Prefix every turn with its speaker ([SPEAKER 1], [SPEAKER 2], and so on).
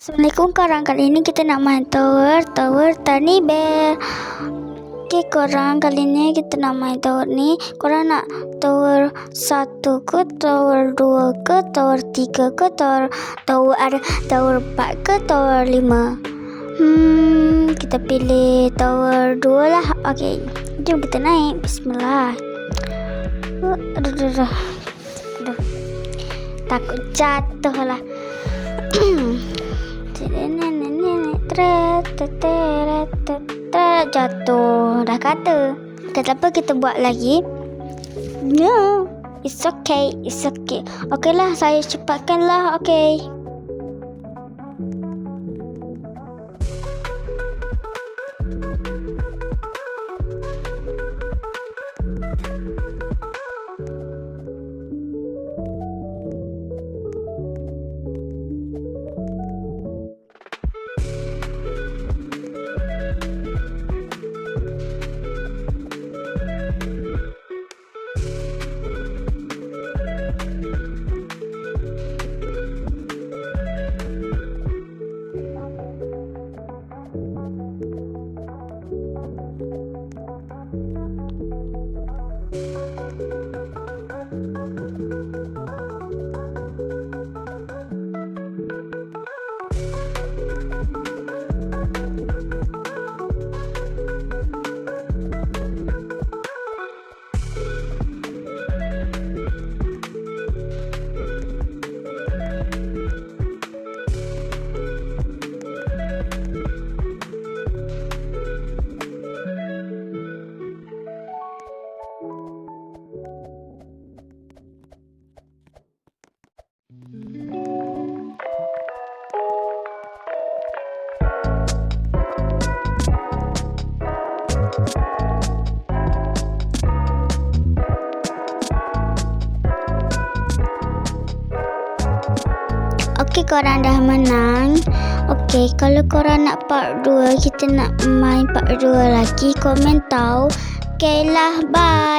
[SPEAKER 1] Assalamualaikum korang. Kali ni kita nak main tower. Tower Tiny Bear. Okay korang. Kali ni kita nak main tower ni. Korang nak tower satu ke Tower dua ke Tower tiga ke Tower Tower ada Tower empat ke Tower lima? Hmm Kita pilih Tower dua lah. Okay Jom kita naik. Bismillah. Uh, Aduh aduh aduh. Aduh. Takut jatuh lah jatuh dah kata kata apa kita buat lagi no it's okay it's okay okay lah saya cepatkan lah okay Okey korang dah menang. Okey kalau korang nak part 2 kita nak main part 2 lagi komen tahu. Okeylah bye.